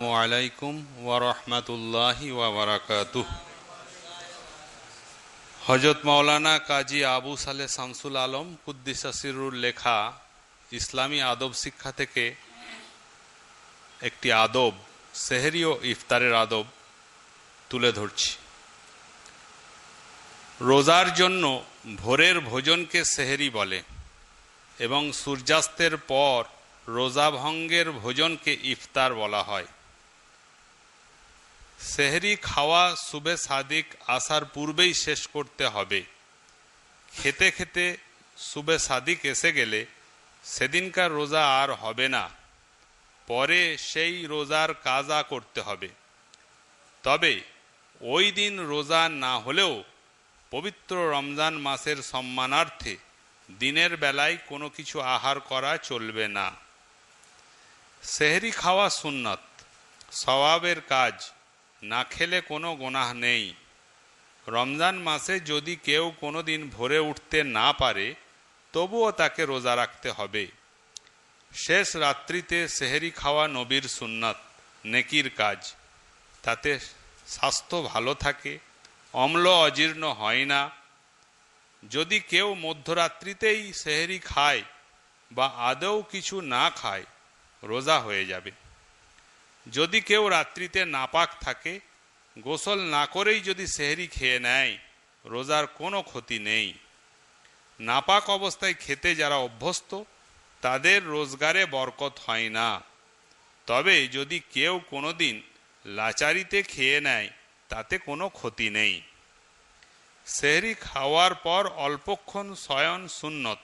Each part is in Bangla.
আলাইকুম ওয়ারহমাতুল্লাহি হজরত মাওলানা কাজী আবু সালে শামসুল আলম কুদ্দিসাসিরুর লেখা ইসলামী আদব শিক্ষা থেকে একটি আদব, সেহেরি ও ইফতারের আদব তুলে ধরছি। রোজার জন্য ভোরের ভোজনকে সেহেরি বলে এবং সূর্যাস্তের পর রোজা ভঙ্গের ভোজনকে ইফতার বলা হয়। সেহরি খাওয়া সুবে সাদিক আসার পূর্বেই শেষ করতে হবে। খেতে খেতে সুবে সাদিক এসে গেলে সেদিনকার রোজা আর হবে না। পরে সেই রোজার কাজা করতে হবে। তবে ওই দিন রোজা না হলেও পবিত্র রমজান মাসের সম্মানার্থে দিনের বেলায় কোনো কিছু আহার করা চলবে না। সেহরি খাওয়া সুন্নত, সওয়াবের কাজ না খেলে কোনো গোনাহ নেই। রমজান মাসে যদি কেউ কোনো দিন ভোরে উঠতে না পারে, তবুও তাকে রোজা রাখতে হবে। শেষ রাত্রিতে সেহেরি খাওয়া নবীর সুন্নত, নেকির কাজ। তাতে স্বাস্থ্য ভালো থাকে, অম্ল অজীর্ণ হয় না। যদি কেউ মধ্যরাত্রিতেই সেহেরি খায় বা আদৌ কিছু না খায়, রোজা হয়ে যাবে। যদি কেউ রাত্রিতে নাপাক থাকে, গোসল না করেই যদি সেহরি খেয়ে নেয়, রোজার কোনো ক্ষতি নেই। নাপাক অবস্থায় খেতে যারা অভ্যস্ত, তাদের রোজগারে বরকত হয় না। তবে যদি কেউ কোনো দিন লাচারিতে খেয়ে নেয়, তাতে কোনো ক্ষতি নেই। সেহরি খাওয়ার পর অল্পক্ষণ শয়ন সুন্নত।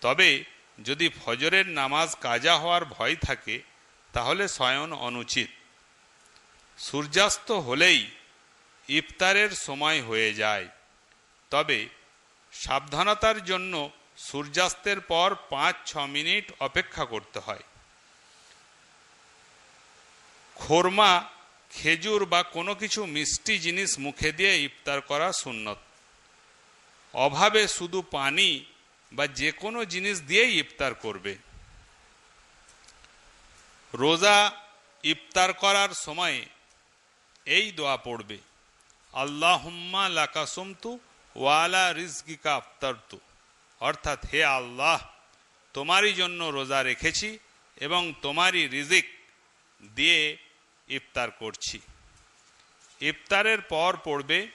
তবে যদি ফজরের নামাজ কাজা হওয়ার ভয় থাকে তাহলে শয়ন অনুচিত। সূর্যাস্ত হলেই ইফতারের সময় হয়ে যায়। তবে সাবধানতার জন্য সূর্যাস্তের পর পাঁচ ছ মিনিট অপেক্ষা করতে হয়। খোরমা, খেজুর বা কোনো কিছু মিষ্টি জিনিস মুখে দিয়ে ইফতার করা সুন্নত। অভাবে শুধু পানি বা যে কোনো জিনিস দিয়েই ইফতার করবে। রোজা ইফতার করার সময় এই দোয়া পড়বে। আল্লাহ হুম্মা লাকাসুমতু ওয়ালা রিজকিকা আফতারতু। অর্থাৎ হে আল্লাহ, তোমারই জন্য রোজা রেখেছি এবং তোমারই রিজিক দিয়ে ইফতার করছি। ইফতারের পর পড়বে,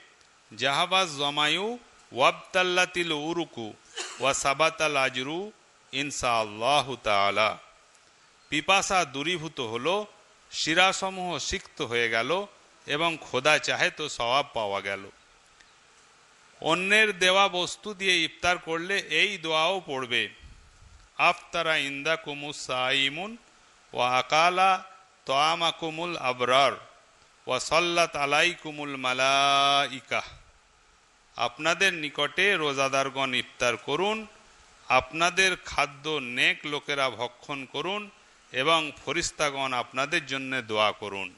জাহাবাজ জমায়ু ওয়াবতাল্লাতিল উরুকু ওয়া সাবাতাল আজরু ইনসা আল্লাহ তালা পিপাসা দূরীভূত হল, শিরাসমূহ সিক্ত হয়ে গেল এবং খোদা চাহে তো স্বভাব পাওয়া গেল। অন্যের দেওয়া বস্তু দিয়ে ইফতার করলে এই দোয়াও পড়বে। আফতারা ইন্দা কুমুস সাইমুন ও আকালা তোয়ামাকুমুল আবরার ও সল্লাত আলাই কুমুল মালাইকা। আপনাদের নিকটে রোজাদারগণ ইফতার করুন, আপনাদের খাদ্য নেক লোকেরা ভক্ষণ করুন এবং ফরিস্তাগণ আপনাদের জন্য দোয়া করুন।